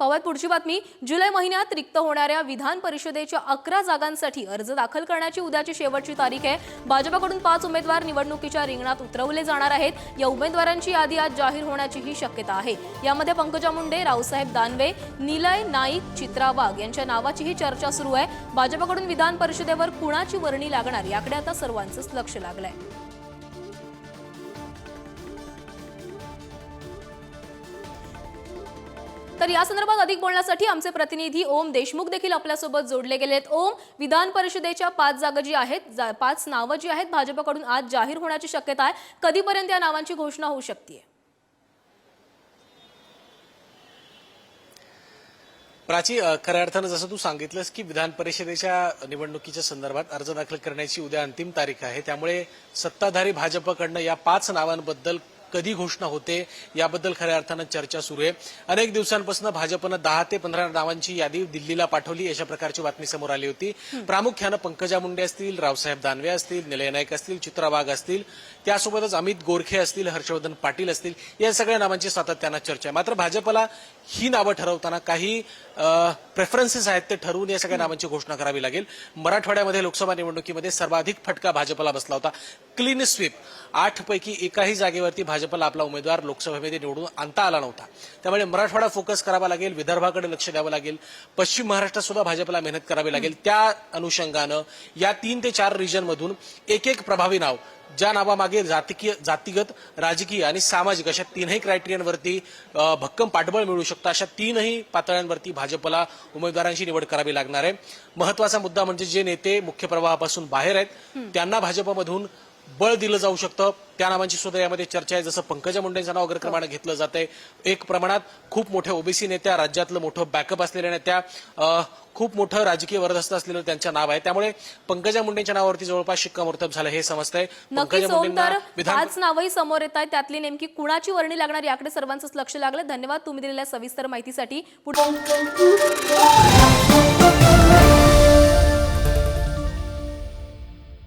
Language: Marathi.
पवार पुढची बातमी. जुलै महिन्यात रिक्त होणाऱ्या विधान परिषदेच्या अकरा जागांसाठी अर्ज दाखल करण्याची उद्याची शेवटची तारीख आहे. भाजपाकडून पाच उमेदवार निवडणुकीच्या रिंगणात उतरवले जाणार आहेत. या उमेदवारांची यादी आज जाहीर होण्याचीही शक्यता आहे. यामध्ये पंकजा मुंडे रावसाहेब दानवे निलय नाईक चित्रा वाघ यांच्या नावाचीही चर्चा सुरू आहे. भाजपाकडून विधान परिषदेवर कुणाची वर्णी लागणार याकडे आता सर्वांचंच लक्ष लागलंय. तर या संदर्भात अधिक बोलण्यासाठी आमचे प्रतिनिधी ओम देशमुख देखील आपल्यासोबत जोडले गेलेत. ओम विधान परिषदेच्या पाच जागा जी आहेत जा- पाच नावं जी आहेत भाजपकडून आज जाहीर होण्याची शक्यता आहे. कधीपर्यंत या नावांची घोषणा होऊ शकते प्राची खऱ्या अर्थानं जसं तू सांगितलंस की विधान परिषदेच्या निवडणुकीच्या संदर्भात अर्ज दाखल करण्याची उद्या अंतिम तारीख आहे. त्यामुळे सत्ताधारी भाजपकडनं या पाच नावांबद्दल कधी घोषणा होते याबद्दल खऱ्या अर्थानं चर्चा सुरू आहे. अनेक दिवसांपासून भाजपनं दहा ते पंधरा नावांची यादी दिल्लीला पाठवली अशा प्रकारची बातमी समोर आली होती. प्रामुख्यानं पंकजा मुंडे असतील रावसाहेब दानवे असतील निलय नाईक असतील चित्रा वाघ असतील त्यासोबतच अमित गोरखे असतील हर्षवर्धन पाटील असतील या सगळ्या नावांची सातत्यानं चर्चा आहे. मात्र भाजपला ही नावं ठरवताना काही प्रेफरन्सेस आहेत ते ठरवून या सगळ्या नावांची घोषणा करावी लागेल. मराठवाड्यामध्ये लोकसभा निवडणुकीमध्ये सर्वाधिक फटका भाजपला बसला होता. क्लीन स्वीप आठ पैकी एकाही जागेवरती भाजपला आपला उमेदवार लोकसभेमध्ये निवडून आणता आला नव्हता. त्यामुळे मराठवाडा फोकस करावा लागेल विदर्भाकडे लक्ष द्यावं लागेल पश्चिम महाराष्ट्रात सुद्धा भाजपला मेहनत करावी लागेल. त्या अनुषंगानं या तीन ते चार रिजनमधून एक एक प्रभावी नाव ज्या नावामागे जातिकीय जातीगत राजकीय आणि सामाजिक अशा तीनही क्रायटेरियनवरती अ, भक्कम पाठबळ मिळू शकतं. अशा तीनही पातळ्यांवरती भाजपला उमेदवारांची निवड करावी लागणार आहे. महत्त्वाचा मुद्दा म्हणजे जे नेते मुख्य प्रवाहापासून बाहेर आहेत त्यांना भाजपमधून बळ दिलं जाऊ शकतं. त्या नावांची सुद्धा यामध्ये चर्चा आहे. जसं पंकजा मुंडेंचं नाव अग्रक्रमानं घेतलं जात आहे एक प्रमाणात खूप मोठ्या ओबीसी नेत्या राज्यातलं मोठं बॅकअप असलेल्या नेत्या खूप मोठं राजकीय वरदस्त असलेलं त्यांचं नाव आहे. त्यामुळे पंकजा मुंडेंच्या नावावरती जवळपास शिक्कामोर्तब झालं हे समजतंय. पाच नावही समोर येत आहेत त्यातली नेमकी कुणाची वर्णी लागणार याकडे सर्वांचंच लक्ष लागलं. धन्यवाद तुम्ही दिलेल्या सविस्तर माहितीसाठी. पुढे